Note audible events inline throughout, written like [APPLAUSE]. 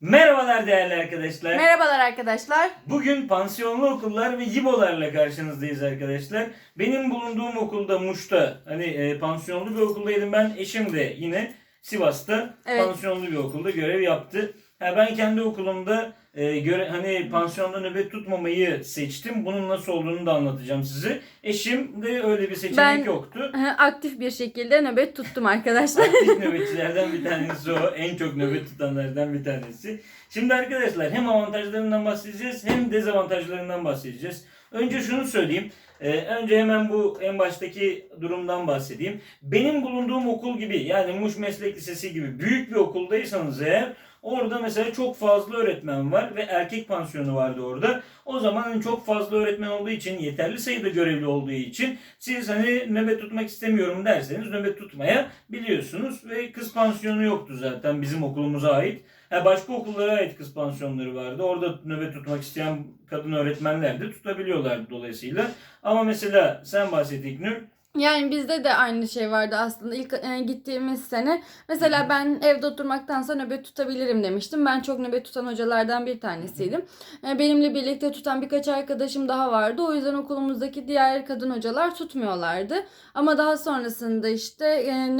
Merhabalar değerli arkadaşlar. Merhabalar arkadaşlar. Bugün pansiyonlu okullar ve YİBO'larla karşınızdayız arkadaşlar. Benim bulunduğum okulda Muş'ta hani e, pansiyonlu bir okuldaydım ben. Eşim de yine Sivas'ta Evet. pansiyonlu bir okulda görev yaptı. Ha, ben kendi okulumda e, göre, hani pansiyonda nöbet tutmamayı seçtim. Bunun nasıl olduğunu da anlatacağım size. Eşim de öyle bir seçenek Ben- yoktu. [LAUGHS] Aktif bir şekilde nöbet tuttum arkadaşlar. Aktif nöbetçilerden bir tanesi o. En çok nöbet tutanlardan bir tanesi. Şimdi arkadaşlar hem avantajlarından bahsedeceğiz hem dezavantajlarından bahsedeceğiz. Önce şunu söyleyeyim. Ee, önce hemen bu en baştaki durumdan bahsedeyim. Benim bulunduğum okul gibi yani Muş Meslek Lisesi gibi büyük bir okuldaysanız eğer orada mesela çok fazla öğretmen var ve erkek pansiyonu vardı orada. O zaman hani çok fazla öğretmen olduğu için yeterli sayıda görevli olduğu için siz hani nöbet tutmak istemiyorum derseniz nöbet tutmaya biliyorsunuz ve kız pansiyonu yoktu zaten bizim okulumuza ait. Ha, başka okullara ait kız pansiyonları vardı. Orada nöbet tutmak isteyen kadın öğretmenler de tutabiliyorlardı dolayısıyla. Ama mesela sen bahset İknur. Yani bizde de aynı şey vardı aslında. İlk e, gittiğimiz sene mesela ben evde oturmaktansa nöbet tutabilirim demiştim. Ben çok nöbet tutan hocalardan bir tanesiydim. E, benimle birlikte tutan birkaç arkadaşım daha vardı. O yüzden okulumuzdaki diğer kadın hocalar tutmuyorlardı. Ama daha sonrasında işte e,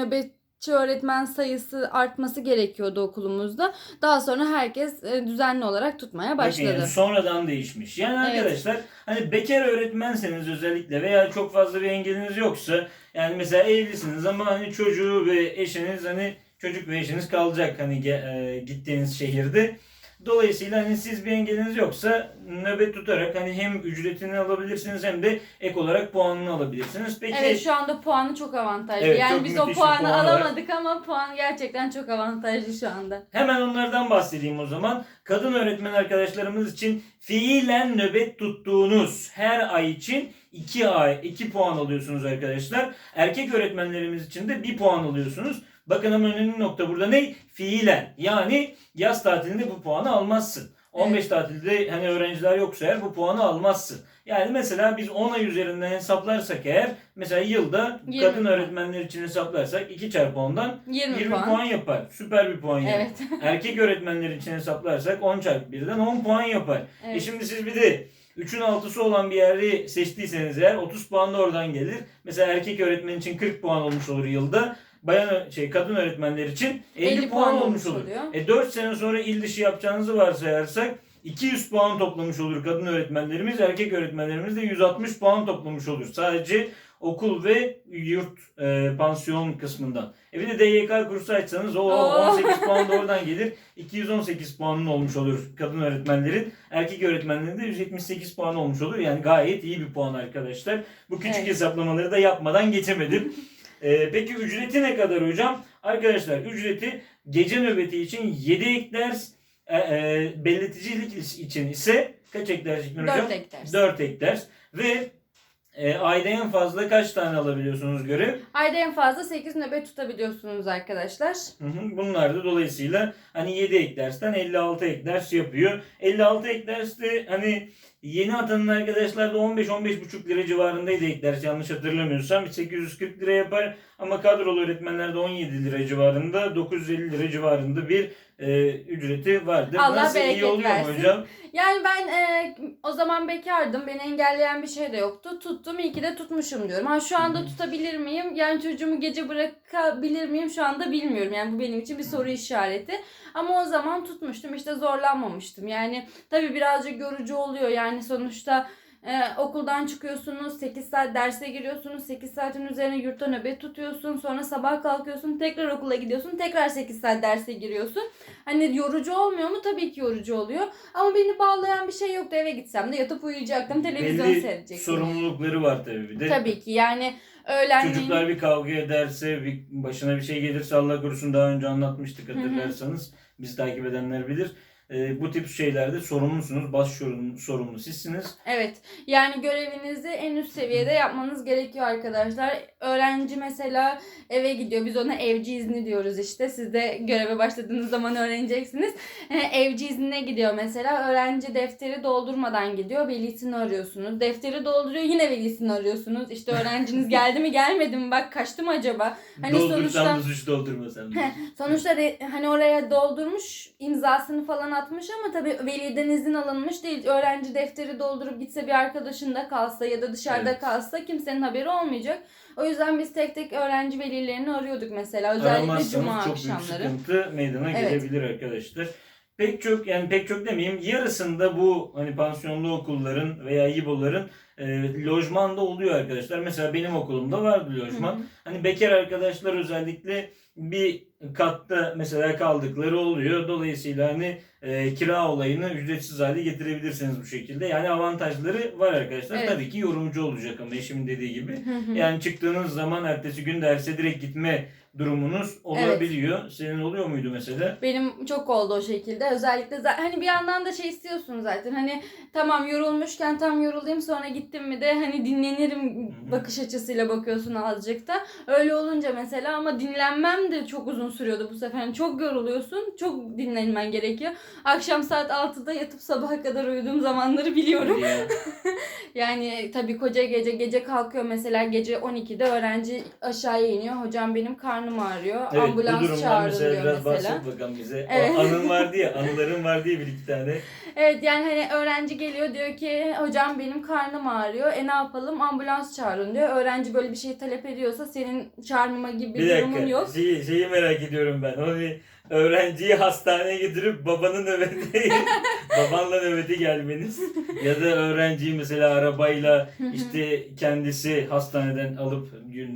nöbetçi öğretmen sayısı artması gerekiyordu okulumuzda. Daha sonra herkes e, düzenli olarak tutmaya Bakın başladı. yani sonradan değişmiş. Yani Evet. arkadaşlar hani bekar öğretmenseniz özellikle veya çok fazla bir engeliniz yoksa yani mesela evlisiniz ama hani çocuğu ve eşiniz hani çocuk ve eşiniz kalacak hani e, gittiğiniz şehirde. Dolayısıyla hani siz bir engeliniz yoksa nöbet tutarak hani hem ücretini alabilirsiniz hem de ek olarak puanını alabilirsiniz. Peki Evet şu anda puanı çok avantajlı. Evet, yani çok biz o müthiş bir puanı puanı var. alamadık ama puan gerçekten çok avantajlı şu anda. Hemen onlardan bahsedeyim o zaman. Kadın öğretmen arkadaşlarımız için fiilen nöbet tuttuğunuz her ay için 2 ay 2 puan alıyorsunuz arkadaşlar. Erkek öğretmenlerimiz için de 1 puan alıyorsunuz. Bakın ama önemli nokta burada ne? Fiilen. Yani yaz tatilinde bu puanı almazsın. 15 tatilde hani öğrenciler yoksa eğer bu puanı almazsın. Yani mesela biz 10 ay üzerinden hesaplarsak eğer mesela yılda 20 kadın puan. öğretmenler için hesaplarsak 2 çarpı 10'dan 20, 20 puan. puan. yapar. Süper bir puan yani. Evet. [LAUGHS] Erkek öğretmenler için hesaplarsak 10 çarpı 1'den 10 puan yapar. E evet. şimdi siz bir de 3'ün 6'sı olan bir yeri seçtiyseniz eğer 30 puan da oradan gelir. Mesela erkek öğretmen için 40 puan olmuş olur yılda. Bayan şey kadın öğretmenler için 50, 50 puan, puan olmuş olur. oluyor. E 4 sene sonra il dışı yapacağınızı varsayarsak 200 puan toplamış olur kadın öğretmenlerimiz. Erkek öğretmenlerimiz de 160 puan toplamış olur. Sadece okul ve yurt e, pansiyon kısmından. E bir de DYK kursu açsanız o Oo. 18 puan da oradan gelir. 218 puanın olmuş olur kadın öğretmenlerin. Erkek öğretmenlerin de 178 puan olmuş olur. Yani gayet iyi bir puan arkadaşlar. Bu küçük Evet. hesaplamaları da yapmadan geçemedim. [LAUGHS] E, peki ücreti ne kadar hocam? Arkadaşlar ücreti gece nöbeti için 7 ek ders, e, e, belleticilik için ise kaç ek ders İlknur hocam? 4 ek ders. 4 ek ders ve e, ayda en fazla kaç tane alabiliyorsunuz görev? Ayda en fazla 8 nöbet tutabiliyorsunuz arkadaşlar. Hı hı. Bunlar da dolayısıyla hani 7 ek dersten 56 ek ders yapıyor. 56 ek ders de hani yeni atanan arkadaşlar da 15-15,5 lira civarındaydı ek ders yanlış hatırlamıyorsam. 840 lira yapar ama kadrolu öğretmenler de 17 lira civarında 950 lira civarında bir e, ücreti vardır. Allah Nasıl iyi bereket oluyor mu versin. hocam? Yani ben e, o zaman bekardım. Beni engelleyen bir şey de yoktu. Tuttum. iyi ki de tutmuşum diyorum. Ha şu anda tutabilir miyim? Yani çocuğumu gece bırakabilir miyim? Şu anda bilmiyorum. Yani bu benim için bir soru işareti. Ama o zaman tutmuştum. İşte zorlanmamıştım. Yani tabii birazcık yorucu oluyor. Yani sonuçta e, okuldan çıkıyorsunuz. 8 saat derse giriyorsunuz. 8 saatin üzerine yurtta nöbet tutuyorsun. Sonra sabah kalkıyorsun. Tekrar okula gidiyorsun. Tekrar 8 saat derse giriyorsun. Hani yorucu olmuyor mu? Tabii ki yorucu oluyor. Ama beni bağlayan bir şey yoktu. Eve gitsem de yatıp uyuyacaktım. Televizyon Belli seyredecektim. sorumlulukları var tabii bir de. Tabii ki yani öğlenleyin... Çocuklar bir kavga ederse, bir başına bir şey gelirse Allah korusun daha önce anlatmıştık hatırlarsanız. Biz takip edenler bilir. E, bu tip şeylerde sorumlusunuz. Baş sorumlu, sorumlu sizsiniz. Evet. Yani görevinizi en üst seviyede yapmanız gerekiyor arkadaşlar. Öğrenci mesela eve gidiyor. Biz ona evci izni diyoruz işte. Siz de göreve başladığınız zaman öğreneceksiniz. E, Evci iznine gidiyor mesela. Öğrenci defteri doldurmadan gidiyor. Velisini arıyorsunuz. Defteri dolduruyor. Yine velisini arıyorsunuz. İşte öğrenciniz geldi mi gelmedi mi? Bak kaçtı mı acaba? Hani sonuçta- suç doldurmasam. Sonuçta hani oraya doldurmuş, imzasını falan atmış ama tabii veliden izin alınmış değil. Öğrenci defteri doldurup gitse bir arkadaşında kalsa ya da dışarıda Evet. kalsa kimsenin haberi olmayacak. O yüzden biz tek tek öğrenci velilerini arıyorduk mesela. Özellikle cuma çok büyük akşamları. sıkıntı meydana Evet. gelebilir arkadaşlar. Pek çok yani pek çok demeyeyim yarısında bu hani pansiyonlu okulların veya İBO'ların e, lojmanda oluyor arkadaşlar. Mesela benim okulumda vardı lojman. Hı hı. Hani bekar arkadaşlar özellikle bir katta mesela kaldıkları oluyor. Dolayısıyla hani e, kira olayını ücretsiz hale getirebilirsiniz bu şekilde. Yani avantajları var arkadaşlar. Evet. Tabii ki yorumcu olacak ama eşimin dediği gibi. Yani çıktığınız zaman ertesi gün derse direkt gitme durumunuz olabiliyor. Senin oluyor muydu mesela? Benim çok oldu o şekilde. Özellikle hani bir yandan da şey istiyorsun zaten. Hani tamam yorulmuşken tam yorulayım sonra gittim mi de hani dinlenirim bakış açısıyla bakıyorsun azıcık da. Öyle olunca mesela ama dinlenmem de çok uzun sürüyordu bu sefer. Çok yoruluyorsun. Çok dinlenmen gerekiyor. Akşam saat 6'da yatıp sabaha kadar uyuduğum zamanları biliyorum. Ya, [LAUGHS] Yani tabii koca gece gece kalkıyor mesela gece 12'de öğrenci aşağıya iniyor. Hocam benim karnım ağrıyor. evet, bu Ambulans çağırılıyor mesela biraz mesela. bakalım bize. Evet. O anın vardı ya, [LAUGHS] anıların vardı ya bir iki tane. Evet yani hani öğrenci geliyor diyor ki hocam benim karnım ağrıyor. E ne yapalım ambulans çağırın diyor. Öğrenci böyle bir şey talep ediyorsa senin çağırmama gibi bir, Bir durumun yok. şeyi, şeyi merak ediyorum ben. Bir öğrenciyi hastaneye götürüp babanın nöbeti, [LAUGHS] babanla nöbeti gelmeniz. Ya da öğrenciyi mesela arabayla işte kendisi hastaneden alıp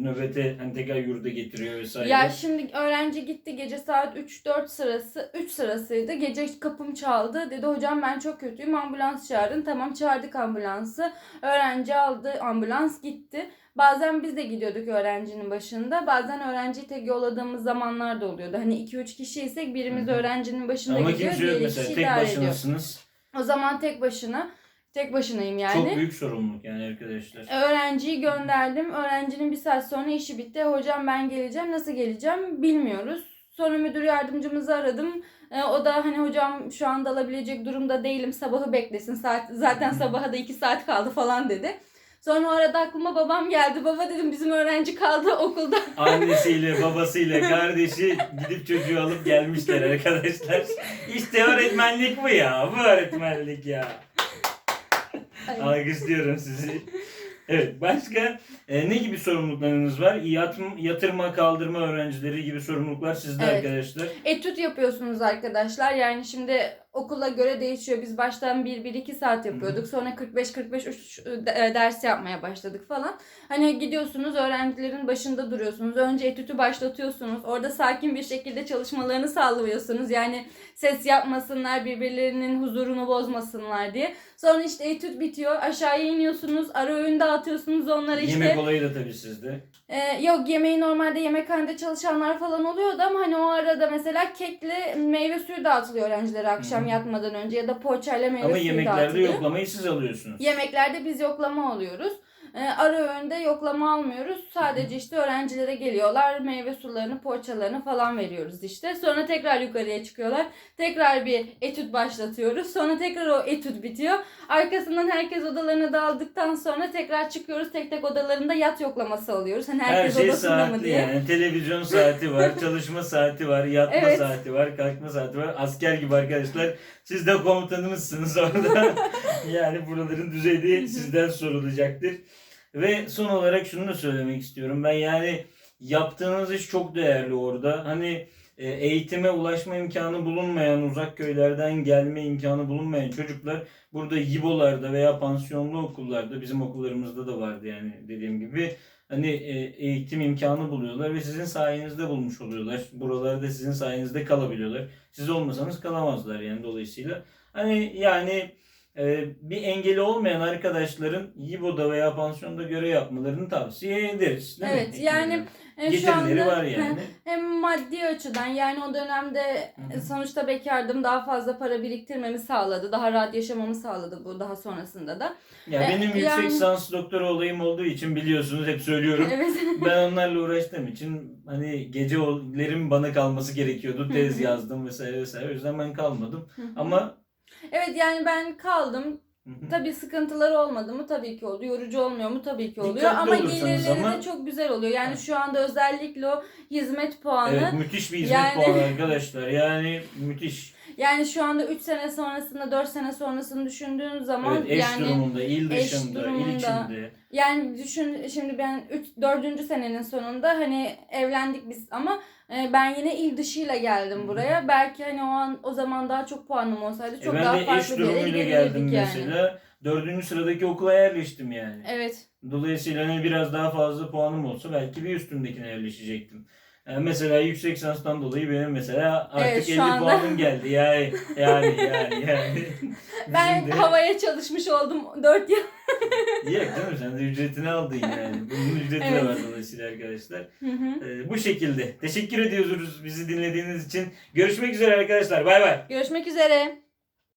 nöbete hani tekrar yurda getiriyor vesaire. Ya şimdi öğrenci gitti gece saat 3-4 sırası 3 sırasıydı. Gece kapım çaldı. Dedi hocam ben çok kötüyüm ambulans çağırın. Tamam çağırdık ambulansı. Öğrenci aldı ambulans gitti. Bazen biz de gidiyorduk öğrencinin başında. Bazen öğrenciyi tek yolladığımız zamanlar da oluyordu. Hani 2-3 kişiysek birimiz Hı hı. öğrencinin başında Ama gidiyor. kimse yok mesela tek idare ediyor. başınasınız. O zaman tek başına. Tek başınayım yani. Çok büyük sorumluluk yani arkadaşlar. Öğrenciyi gönderdim. Öğrencinin bir saat sonra işi bitti. Hocam ben geleceğim. Nasıl geleceğim bilmiyoruz. Sonra müdür yardımcımızı aradım. Ee, o da hani hocam şu anda alabilecek durumda değilim. Sabahı beklesin. Saat zaten sabaha da 2 saat kaldı falan dedi. Sonra o arada aklıma babam geldi. Baba dedim bizim öğrenci kaldı okulda. [LAUGHS] Annesiyle, babasıyla, kardeşi gidip çocuğu alıp gelmişler arkadaşlar. İşte öğretmenlik bu ya. Bu öğretmenlik ya. Alkışlıyorum sizi. Evet başka e, ne gibi sorumluluklarınız var? Yatm, yatırma kaldırma öğrencileri gibi sorumluluklar sizde Evet. arkadaşlar. Etüt yapıyorsunuz arkadaşlar. Yani şimdi okula göre değişiyor. Biz baştan 1-1-2 saat yapıyorduk. Sonra 45-45 ders yapmaya başladık falan. Hani gidiyorsunuz öğrencilerin başında duruyorsunuz. Önce etütü başlatıyorsunuz. Orada sakin bir şekilde çalışmalarını sağlıyorsunuz. Yani ses yapmasınlar, birbirlerinin huzurunu bozmasınlar diye. Sonra işte etüt bitiyor. Aşağıya iniyorsunuz. Ara öğün dağıtıyorsunuz onlara işte. Yemek olayı da tabii sizde. Ee, yok yemeği normalde yemekhanede çalışanlar falan oluyordu ama hani o arada mesela kekle meyve suyu dağıtılıyor öğrencilere akşam Hı. yatmadan önce ya da poğaçayla meyve Ama suyu yemeklerde dağıtılıyor. yoklamayı siz alıyorsunuz. Yemeklerde biz yoklama alıyoruz. Ee, ara öğünde yoklama almıyoruz. Sadece işte öğrencilere geliyorlar. Meyve sularını, poğaçalarını falan veriyoruz işte. Sonra tekrar yukarıya çıkıyorlar. Tekrar bir etüt başlatıyoruz. Sonra tekrar o etüt bitiyor. Arkasından herkes odalarına dağıldıktan sonra tekrar çıkıyoruz. Tek tek odalarında yat yoklaması alıyoruz. Hani Her herkes şey odasında mı saatli diye. yani. Televizyon saati var, çalışma saati var, yatma Evet. saati var, kalkma saati var. Asker gibi arkadaşlar. Siz de komutanımızsınız orada. [LAUGHS] yani buraların düzeyde sizden sorulacaktır. Ve son olarak şunu da söylemek istiyorum. Ben yani yaptığınız iş çok değerli orada. Hani e, eğitime ulaşma imkanı bulunmayan, uzak köylerden gelme imkanı bulunmayan çocuklar burada yibolarda veya pansiyonlu okullarda, bizim okullarımızda da vardı yani dediğim gibi hani e, eğitim imkanı buluyorlar ve sizin sayenizde bulmuş oluyorlar. Buralarda sizin sayenizde kalabiliyorlar. Siz olmasanız kalamazlar yani dolayısıyla. Hani yani e, bir engeli olmayan arkadaşların İBO'da veya pansiyonda görev yapmalarını tavsiye ederiz. değil mi? Evet, yani e, şu anda var yani. [LAUGHS] hem maddi açıdan yani o dönemde Hı hı. sonuçta bekardım daha fazla para biriktirmemi sağladı. Daha rahat yaşamamı sağladı bu daha sonrasında da. Ya E, benim yüksek yani- lisans doktora olayım olduğu için biliyorsunuz hep söylüyorum. [LAUGHS] Evet. ben onlarla uğraştığım için hani gecelerim bana kalması gerekiyordu. Tez yazdım vesaire vesaire. O yüzden ben kalmadım. Ama Evet yani ben kaldım. Tabii sıkıntıları olmadı mı? Tabii ki oldu. Yorucu olmuyor mu? Tabii ki oluyor. Dikkatli ama olursanız gelirleri ama- de çok güzel oluyor. Yani şu anda özellikle o hizmet puanı evet müthiş bir hizmet Yani- puanı arkadaşlar. Yani müthiş. Yani şu anda 3 sene sonrasında 4 sene sonrasını düşündüğün zaman Evet, eş yani durumunda, il dışında, il durumunda. içinde. Yani düşün şimdi ben 3 4. senenin sonunda hani evlendik biz ama e, ben yine il dışıyla geldim buraya. Belki hani o an o zaman daha çok puanım olsaydı çok E daha farklı bir yere geldim yani. mesela. Dördüncü sıradaki okula yerleştim yani. Evet. Dolayısıyla hani biraz daha fazla puanım olsa belki bir üstündekine yerleşecektim. Yani mesela yüksek lisanstan dolayı benim mesela artık Evet, şu 50 anda- puanım geldi. Yani yani [LAUGHS] yani yani. Ben Bizim de- havaya çalışmış oldum 4 yıl. Yok canım sen de ücretini aldın yani. [LAUGHS] Bunun ücreti de Evet. var dolayısıyla arkadaşlar. Hı hı. Ee, bu şekilde. Teşekkür ediyoruz bizi dinlediğiniz için. Görüşmek üzere arkadaşlar. Bay bay. Görüşmek üzere.